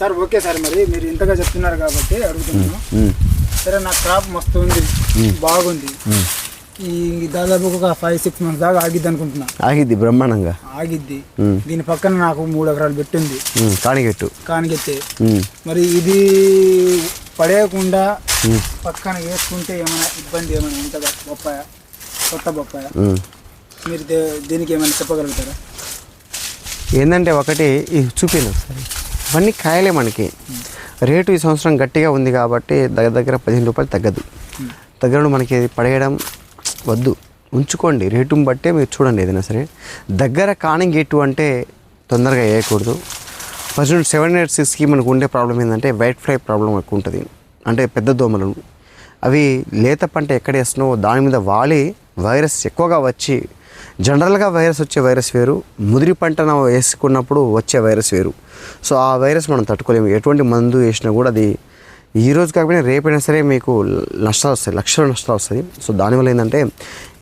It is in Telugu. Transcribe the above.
సార్ ఓకే సార్ మరి మీరు ఇంతగా చెప్తున్నారు కాబట్టి అడుగుతున్నాను. సరే నా క్రాప్ మస్తు ఉంది బాగుంది. ఈ దాదాపు ఒక ఫైవ్ సిక్స్ మంత్స్ దాకా ఆగిద్ది అనుకుంటున్నా. ఆగిద్ది బ్రహ్మాండంగా? ఆగిద్ది. దీని పక్కన నాకు మూడు ఎకరాలు పెట్టింది కానికెత్తే ఉమ్, మరి ఇది పడేయకుండా పక్కన వేసుకుంటే ఏమైనా ఇబ్బంది ఏమైనా ఉంటుందా? బొప్పాయ కొత్త బొప్పాయ. మీరు దీనికి ఏమైనా చెప్పగలుగుతారా? ఏంటంటే ఒకటి చూపించండి ఒకసారి. ఇవన్నీ కాయలే మనకి. రేటు ఈ సంవత్సరం గట్టిగా ఉంది కాబట్టి దగ్గర దగ్గర పదిహేను రూపాయలు తగ్గదు. దగ్గర మనకి పడేయడం వద్దు. ఉంచుకోండి. రేటుని బట్టే మీరు చూడండి ఏదైనా సరే. దగ్గర కానింగ్ గేటు అంటే తొందరగా వేయకూడదు. ఫస్ట్ సెవెన్ ఎయిట్ సిక్స్కి మనకు ఉండే ప్రాబ్లం ఏంటంటే వైట్ ఫ్లై ప్రాబ్లం ఎక్కువ ఉంటుంది. అంటే పెద్ద దోమలు. అవి లేత పంట ఎక్కడ వేస్తున్నావో దాని మీద వాలి వైరస్ ఎక్కువగా వచ్చి జనరల్గా వైరస్ వచ్చే వైరస్ వేరు. ముదిరి పంటను వేసుకున్నప్పుడు వచ్చే వైరస్ వేరు. సో ఆ వైరస్ మనం తట్టుకోలేము. ఎటువంటి మందు వేసినా కూడా అది ఈ రోజు కాకపోయినా రేపైనా సరే మీకు నష్టాలు వస్తాయి. లక్షల నష్టాలు వస్తాయి. సో దానివల్ల ఏంటంటే